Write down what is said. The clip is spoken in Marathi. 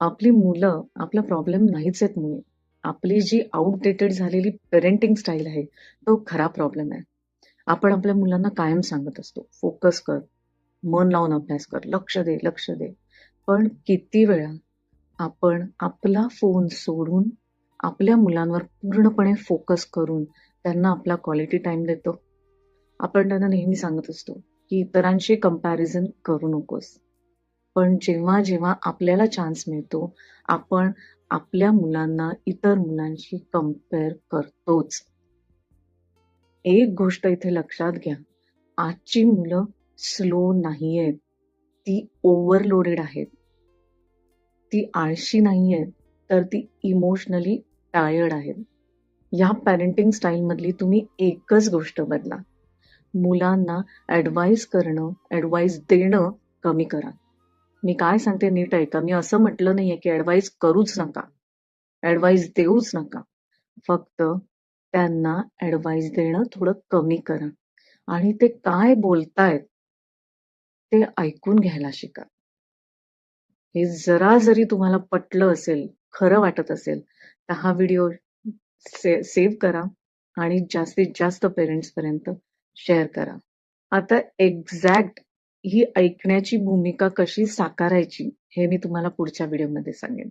आपली मुलं आपला प्रॉब्लेम नाहीच आहेत मुळे. आपली जी आउटडेटेड झालेली पेरेंटिंग स्टाईल आहे, तो खरा प्रॉब्लेम आहे. आपण आपल्या मुलांना कायम सांगत असतो, "फोकस कर, मन लावून अभ्यास कर, लक्ष दे, लक्ष दे." पण किती वेळा आपण आपला फोन सोडून आपल्या मुलांवर पूर्णपणे फोकस करून त्यांना आपला क्वालिटी टाईम देतो? आपण त्यांना नेहमी सांगत असतो, की इतरांशी कंपॅरिझन करू नकोस. पण जेव्हा, जेव्हा आपल्याला चान्स मिळतो, आपण आपल्या मुलांना इतर मुलांशी कंपेअर करतोच. एक गोष्ट इथे लक्षात घ्या, आजची मुलं स्लो नाहीयेत. ती ओव्हरलोडेड आहेत. ती आळशी नाहीयेत, तर ती इमोशनली टायर्ड आहेत. या पॅरेंटिंग स्टाईलमधली तुम्ही एकच गोष्ट बदला. मुलांना ॲडवाईस करणं, ॲडवाईस देणं कमी करा. मी काय सांगते नीट ऐका. मी असं म्हटलं नाहीये, की ऍडवाईस करूच नका. ऍडवाईस देऊच नका. फक्त त्यांना ऍडवाईस देणं थोडं कमी करा आणि ते काय बोलतायत ते ऐकून घ्यायला शिका. हे जरा जरी तुम्हाला पटलं असेल, खरं वाटत असेल, तर हा व्हिडिओ से सेव्ह करा आणि जास्तीत जास्त पेरेंट्स पर्यंत शेअर करा. आता एक्झॅक्ट ही ऐकण्याची भूमिका कशी साकारायची हे मी तुम्हाला पुढच्या व्हिडिओमध्ये सांगेन.